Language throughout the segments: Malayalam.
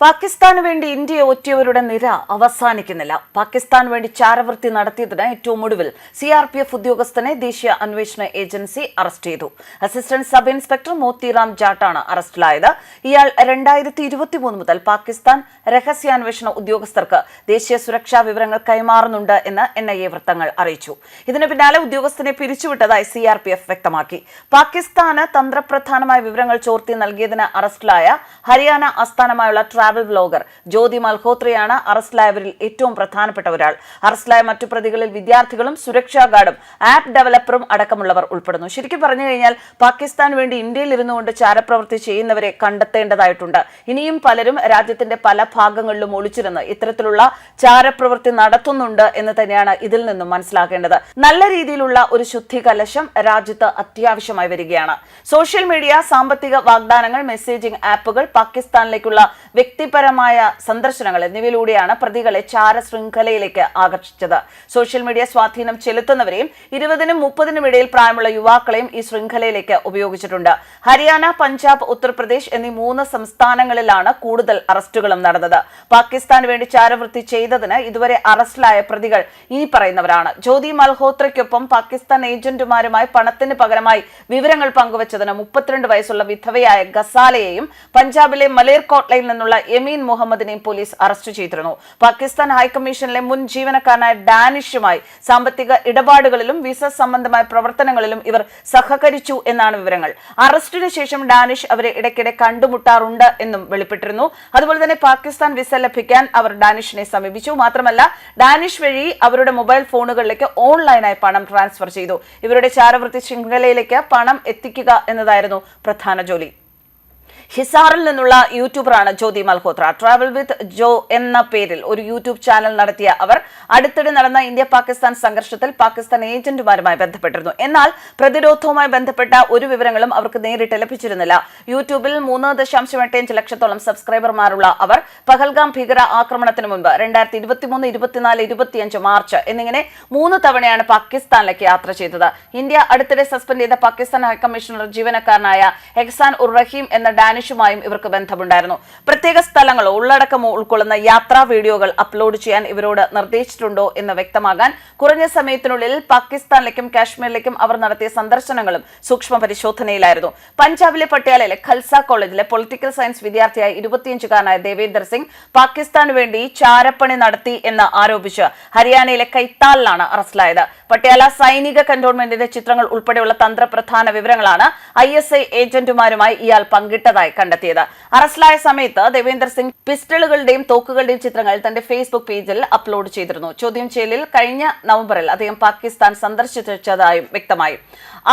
പാകിസ്ഥാന് വേണ്ടി ഇന്ത്യയെ ഒറ്റയവരുടെ നിര അവസാനിക്കുന്നില്ല. പാകിസ്ഥാൻ വേണ്ടി ചാരവൃത്തി നടത്തിയതിന് ഏറ്റവും ഒടുവിൽ സി ആർ പി എഫ് ഉദ്യോഗസ്ഥനെ ദേശീയ അന്വേഷണ ഏജൻസി അറസ്റ്റ് ചെയ്തു. അസിസ്റ്റന്റ് സബ് ഇൻസ്പെക്ടർ മോത്തിറാം ജാട്ടാണ് അറസ്റ്റിലായത്. ഇയാൾ രണ്ടായിരത്തി ഇരുപത്തിമൂന്ന് മുതൽ പാകിസ്ഥാൻ രഹസ്യാന്വേഷണ ഉദ്യോഗസ്ഥർക്ക് ദേശീയ സുരക്ഷാ വിവരങ്ങൾ കൈമാറുന്നുണ്ട് എന്ന് എൻ ഐ എ വൃത്തങ്ങൾ അറിയിച്ചു. ഇതിന് പിന്നാലെ ഉദ്യോഗസ്ഥനെ പിരിച്ചുവിട്ടതായി സി ആർ പി എഫ് വ്യക്തമാക്കി. പാകിസ്ഥാന് തന്ത്രപ്രധാനമായ വിവരങ്ങൾ ചോർത്തി നൽകിയതിന് അറസ്റ്റിലായ ഹരിയാന ആസ്ഥാനമായുള്ള ട്രാവൽ വ്ലോഗർ ജ്യോതി മൽഹോത്രയാണ് അറസ്റ്റിലായവരിൽ ഏറ്റവും പ്രധാനപ്പെട്ട ഒരാൾ. അറസ്റ്റിലായ മറ്റു പ്രതികളിൽ വിദ്യാർത്ഥികളും സുരക്ഷാ ഗാർഡും ആപ്പ് ഡെവലപ്പറും അടക്കമുള്ളവർ ഉൾപ്പെടുന്നു. ശരിക്കും പറഞ്ഞു കഴിഞ്ഞാൽ പാകിസ്ഥാൻ വേണ്ടി ഇന്ത്യയിൽ ഇരുന്നുകൊണ്ട് ചാരപ്രവൃത്തി ചെയ്യുന്നവരെ കണ്ടെത്തേണ്ടതായിട്ടുണ്ട്. ഇനിയും പലരും രാജ്യത്തിന്റെ പല ഭാഗങ്ങളിലും ഒളിച്ചിരുന്ന് ഇത്തരത്തിലുള്ള ചാരപ്രവൃത്തി നടത്തുന്നുണ്ട് എന്ന് തന്നെയാണ് ഇതിൽ നിന്നും മനസ്സിലാക്കേണ്ടത്. നല്ല രീതിയിലുള്ള ഒരു ശുദ്ധി കലശം രാജ്യത്ത് അത്യാവശ്യമായി വരികയാണ്. സോഷ്യൽ മീഡിയ സാമ്പത്തിക വാഗ്ദാനങ്ങൾ മെസ്സേജിംഗ് ആപ്പുകൾ പാകിസ്ഥാനിലേക്കുള്ള വ്യക്തിപരമായ സന്ദർശനങ്ങൾ എന്നിവയിലൂടെയാണ് പ്രതികളെ ചാര ശൃംഖലയിലേക്ക് ആകർഷിച്ചത്. സോഷ്യൽ മീഡിയ സ്വാധീനം ചെലുത്തുന്നവരെയും ഇരുപതിനും മുപ്പതിനും ഇടയിൽ പ്രായമുള്ള യുവാക്കളെയും ഈ ശൃംഖലയിലേക്ക് ഉപയോഗിച്ചിട്ടുണ്ട്. ഹരിയാന പഞ്ചാബ് ഉത്തർപ്രദേശ് എന്നീ മൂന്ന് സംസ്ഥാനങ്ങളിലാണ് കൂടുതൽ അറസ്റ്റുകളും നടന്നത്. പാകിസ്ഥാന് വേണ്ടി ചാരവൃത്തി ചെയ്തതിന് ഇതുവരെ അറസ്റ്റിലായ പ്രതികൾ ഇനി പറയുന്നവരാണ്. ജ്യോതി മൽഹോത്രയ്ക്കൊപ്പം പാകിസ്ഥാൻ ഏജന്റുമാരുമായി പണത്തിന് പകരമായി വിവരങ്ങൾ പങ്കുവച്ചതിന് മുപ്പത്തിരണ്ട് വയസ്സുള്ള വിധവയായ ഗസാലയെയും പഞ്ചാബിലെ മലേർ മലേർകോട്ട്ലയിൽ നിന്നുള്ള യമീൻ മുഹമ്മദിനെയും പോലീസ് അറസ്റ്റ് ചെയ്തിരുന്നു. പാകിസ്ഥാൻ ഹൈക്കമ്മീഷനിലെ മുൻ ജീവനക്കാരനായ ഡാനിഷുമായി സാമ്പത്തിക ഇടപാടുകളിലും വിസ സംബന്ധമായ പ്രവർത്തനങ്ങളിലും ഇവർ സഹകരിച്ചു എന്നാണ് വിവരങ്ങൾ. അറസ്റ്റിന് ശേഷം ഡാനിഷ് അവരെ ഇടയ്ക്കിടെ കണ്ടുമുട്ടാറുണ്ട് എന്നും വെളിപ്പെട്ടിരുന്നു. അതുപോലെ തന്നെ പാകിസ്ഥാൻ വിസ ലഭിക്കാൻ അവർ ഡാനിഷിനെ സമീപിച്ചു. മാത്രമല്ല ഡാനിഷ് വഴി അവരുടെ മൊബൈൽ ഫോണുകളിലേക്ക് ഓൺലൈനായി പണം ട്രാൻസ്ഫർ ചെയ്തു. ഇവരുടെ ചാരവൃത്തി ശൃംഖലയിലേക്ക് പണം എത്തിക്കുക എന്നതായിരുന്നു പ്രധാന ജോലി. ഹിസാറിൽ നിന്നുള്ള യൂട്യൂബറാണ് ജ്യോതി മൽഹോത്ര. ട്രാവൽ വിത്ത് ജോ എന്ന പേരിൽ ഒരു യൂട്യൂബ് ചാനൽ നടത്തിയ അവർ അടുത്തിടെ നടന്ന ഇന്ത്യ പാകിസ്ഥാൻ സംഘർഷത്തിൽ പാകിസ്ഥാൻ ഏജന്റുമാരുമായി ബന്ധപ്പെട്ടിരുന്നു. എന്നാൽ പ്രതിരോധവുമായി ബന്ധപ്പെട്ട ഒരു വിവരങ്ങളും അവർക്ക് നേരിട്ട് ലഭിച്ചിരുന്നില്ല. യൂട്യൂബിൽ മൂന്ന് ദശാംശം എട്ടഞ്ച് ലക്ഷത്തോളം സബ്സ്ക്രൈബർമാരുള്ള അവർ പഹൽഗാം ഭീകര ആക്രമണത്തിന് മുൻപ് രണ്ടായിരത്തി ഇരുപത്തിമൂന്ന് ഇരുപത്തിനാല് ഇരുപത്തിയഞ്ച് മാർച്ച് എന്നിങ്ങനെ മൂന്ന് തവണയാണ് പാകിസ്ഥാനിലേക്ക് യാത്ര ചെയ്തത്. ഇന്ത്യ അടുത്തിടെ സസ്പെൻഡ് ചെയ്ത പാകിസ്ഥാൻ ഹൈക്കമ്മീഷണർ ജീവനക്കാരനായ എഹ്സാൻ ഉർ റഹീം എന്ന ഡാനിഷുമായും ഇവർക്ക് ബന്ധമുണ്ടായിരുന്നു. പ്രത്യേക സ്ഥലങ്ങളോ ഉള്ളടക്കമോ ഉൾക്കൊള്ളുന്ന യാത്രാ വീഡിയോകൾ അപ്ലോഡ് ചെയ്യാൻ ഇവരോട് നിർദ്ദേശിച്ചിട്ടുണ്ടോ എന്ന് വ്യക്തമാകാൻ കുറഞ്ഞ സമയത്തിനുള്ളിൽ പാകിസ്ഥാനിലേക്കും കാശ്മീരിലേക്കും അവർ നടത്തിയ സന്ദർശനങ്ങളും സൂക്ഷ്മ പരിശോധനയിലായിരുന്നു പഞ്ചാബിലെ പട്യാലയിലെ ഖൽസ കോളേജിലെ പൊളിറ്റിക്കൽ സയൻസ് വിദ്യാർത്ഥിയായ ഇരുപത്തിയഞ്ചുകാരനായ ദേവേന്ദർ സിംഗ് പാകിസ്ഥാന് വേണ്ടി ചാരപ്പണി നടത്തി എന്ന് ആരോപിച്ച് ഹരിയാനയിലെ കൈത്താലിലാണ് അറസ്റ്റിലായത്. പട്യാല സൈനിക കന്റോൺമെന്റിന്റെ ചിത്രങ്ങൾ ഉൾപ്പെടെയുള്ള തന്ത്രപ്രധാന വിവരങ്ങളാണ് ഐ ഏജന്റുമാരുമായി ഇയാൾ പങ്കിട്ടതായി കണ്ടെത്തിയത്. അറസ്റ്റിലായ സമയത്ത് ദേവേന്ദർ സിംഗ് പിസ്റ്റളുകളുടെയും തോക്കുകളുടെയും ചിത്രങ്ങൾ തന്റെ ഫേസ്ബുക്ക് പേജിൽ അപ്ലോഡ് ചെയ്തിരുന്നു. ചോദ്യം ചെയ്യലിൽ കഴിഞ്ഞ നവംബറിൽ അദ്ദേഹം പാകിസ്ഥാൻ സന്ദർശിച്ചതായും വ്യക്തമായി.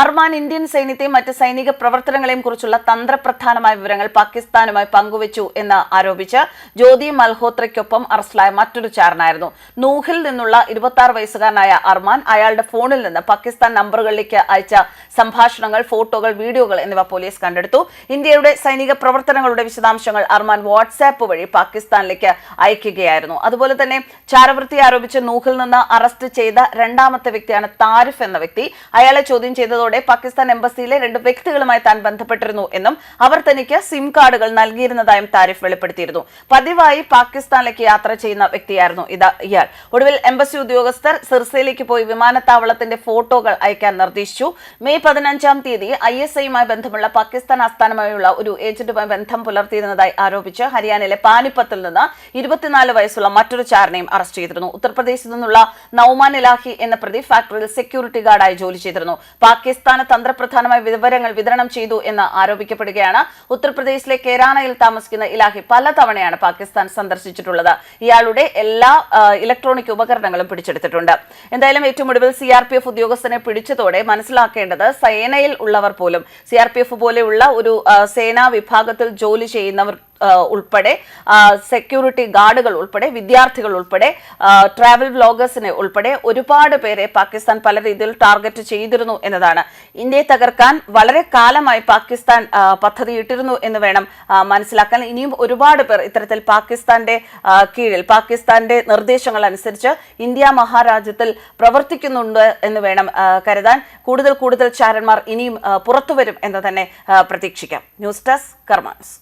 അർമാൻ ഇന്ത്യൻ സൈന്യത്തെയും മറ്റ് സൈനിക പ്രവർത്തനങ്ങളെയും കുറിച്ചുള്ള തന്ത്രപ്രധാനമായ വിവരങ്ങൾ പാകിസ്ഥാനുമായി പങ്കുവച്ചു എന്ന് ആരോപിച്ച് ജ്യോതി മൽഹോത്രയ്ക്കൊപ്പം അറസ്റ്റിലായ മറ്റൊരു ചാരനായിരുന്നു. നൂഹിൽ നിന്നുള്ള ഇരുപത്തി ആറ് വയസ്സുകാരനായ അർമാൻ അയാളുടെ ഫോണിൽ നിന്ന് പാകിസ്ഥാൻ നമ്പറുകളിലേക്ക് അയച്ച സംഭാഷണങ്ങൾ ഫോട്ടോകൾ വീഡിയോകൾ എന്നിവ പോലീസ് കണ്ടെടുത്തു. ഇന്ത്യയുടെ സൈനിക പ്രവർത്തനങ്ങളുടെ വിശദാംശങ്ങൾ അർമാൻ വാട്സാപ്പ് വഴി പാകിസ്ഥാനിലേക്ക് അയക്കുകയായിരുന്നു. അതുപോലെ തന്നെ ചാരവൃത്തി ആരോപിച്ച് നൂഹിൽ നിന്ന് അറസ്റ്റ് ചെയ്ത രണ്ടാമത്തെ വ്യക്തിയാണ് താരിഫ് എന്ന വ്യക്തി. അയാളെ ചോദ്യം ചെയ്തതോടെ പാകിസ്ഥാൻ എംബസിയിലെ രണ്ട് വ്യക്തികളുമായി താൻ ബന്ധപ്പെട്ടിരുന്നു എന്നും അവർ തനിക്ക് സിം കാർഡുകൾ നൽകിയിരുന്നതായും താരിഫ് വെളിപ്പെടുത്തിയിരുന്നു. പതിവായി പാകിസ്ഥാനിലേക്ക് യാത്ര ചെയ്യുന്ന വ്യക്തിയായിരുന്നു ഇത് ഇയാൾ. ഒടുവിൽ എംബസി ഉദ്യോഗസ്ഥർ സിർസയിലേക്ക് പോയി വിമാനത്താവളത്തിന്റെ ഫോട്ടോകൾ അയക്കാൻ നിർദ്ദേശിച്ചു. മെയ് പതിനഞ്ചാം തീയതി ഐ എസ് ഐയുമായി ബന്ധമുള്ള പാകിസ്ഥാൻ ആസ്ഥാനമായുള്ള ഒരു ഏജന്റുമായി ബന്ധം പുലർത്തിയിരുന്നതായി ആരോപിച്ച് ഹരിയാനയിലെ പാനിപ്പത്തിൽ നിന്ന് ഇരുപത്തിനാല് വയസ്സുള്ള മറ്റൊരു ചാരനെയും അറസ്റ്റ് ചെയ്തിരുന്നു. ഉത്തർപ്രദേശിൽ നിന്നുള്ള നൌമാൻ ഇലാഹി എന്ന പ്രതി ഫാക്ടറിയിൽ സെക്യൂരിറ്റി ഗാർഡായി ജോലി ചെയ്തിരുന്നു. പാകിസ്ഥാന് തന്ത്രപ്രധാനമായ വിവരങ്ങൾ വിതരണം ചെയ്തു എന്ന് ആരോപിക്കപ്പെടുകയാണ്. ഉത്തർപ്രദേശിലെ കേരാനയിൽ താമസിക്കുന്ന ഇലാഹി പലതവണയാണ് പാകിസ്ഥാൻ സന്ദർശിച്ചിട്ടുള്ളത്. ഇയാളുടെ എല്ലാ ഇലക്ട്രോണിക് ഉപകരണങ്ങളും പിടിച്ചെടുത്തിട്ടുണ്ട്. എന്തായാലും ഏറ്റവും ഒടുവിൽ സി ആർ പി എഫ് ഉദ്യോഗസ്ഥനെ പിടിച്ചതോടെ മനസ്സിലാക്കേണ്ടത് സേനയിൽ ഉള്ളവർ പോലും സി ആർ പി എഫ് പോലെയുള്ള ഒരു സേനാ വിഭാഗത്തിൽ ജോലി ചെയ്യുന്നവർ ഉൾപ്പെടെ സെക്യൂരിറ്റി ഗാർഡുകൾ ഉൾപ്പെടെ വിദ്യാർത്ഥികൾ ഉൾപ്പെടെ ട്രാവൽ വ്ലോഗേഴ്സിനെ ഉൾപ്പെടെ ഒരുപാട് പേരെ പാകിസ്ഥാൻ പല രീതിയിൽ ടാർഗറ്റ് ചെയ്തിരുന്നു എന്നതാണ്. ഇന്ത്യയെ തകർക്കാൻ വളരെ കാലമായി പാകിസ്ഥാൻ പദ്ധതിയിട്ടിരുന്നു എന്ന് വേണം മനസ്സിലാക്കാൻ. ഇനിയും ഒരുപാട് പേർ ഇത്തരത്തിൽ പാകിസ്ഥാന്റെ കീഴിൽ പാകിസ്ഥാന്റെ നിർദ്ദേശങ്ങൾ അനുസരിച്ച് ഇന്ത്യ മഹാരാജ്യത്തിൽ പ്രവർത്തിക്കുന്നുണ്ട് എന്ന് വേണം കരുതാൻ. കൂടുതൽ കൂടുതൽ ചാരന്മാർ ഇനിയും പുറത്തുവരും എന്ന് തന്നെ പ്രതീക്ഷിക്കാം. News desk കർമാൻസ്